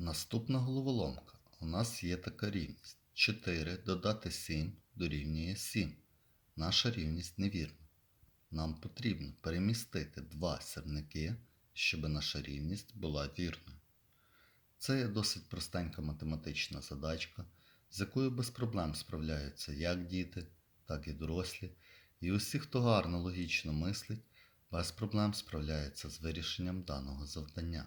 Наступна головоломка. У нас є така рівність. 4 додати 7 дорівнює 7. Наша рівність невірна. Нам потрібно перемістити два сірники, щоб наша рівність була вірною. Це є досить простенька математична задачка, з якою без проблем справляються як діти, так і дорослі, і усі, хто гарно логічно мислить, без проблем справляється з вирішенням даного завдання.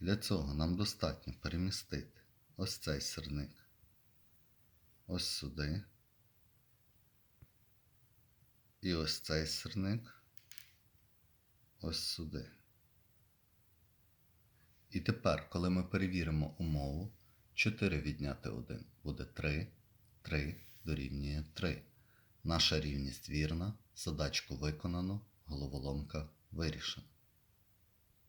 Для цього нам достатньо перемістити ось цей сирник ось сюди. І ось цей сирник ось сюди. І тепер, коли ми перевіримо умову, 4 відняти 1 буде 3, 3 дорівнює 3. Наша рівність вірна, задачку виконано, головоломка вирішена.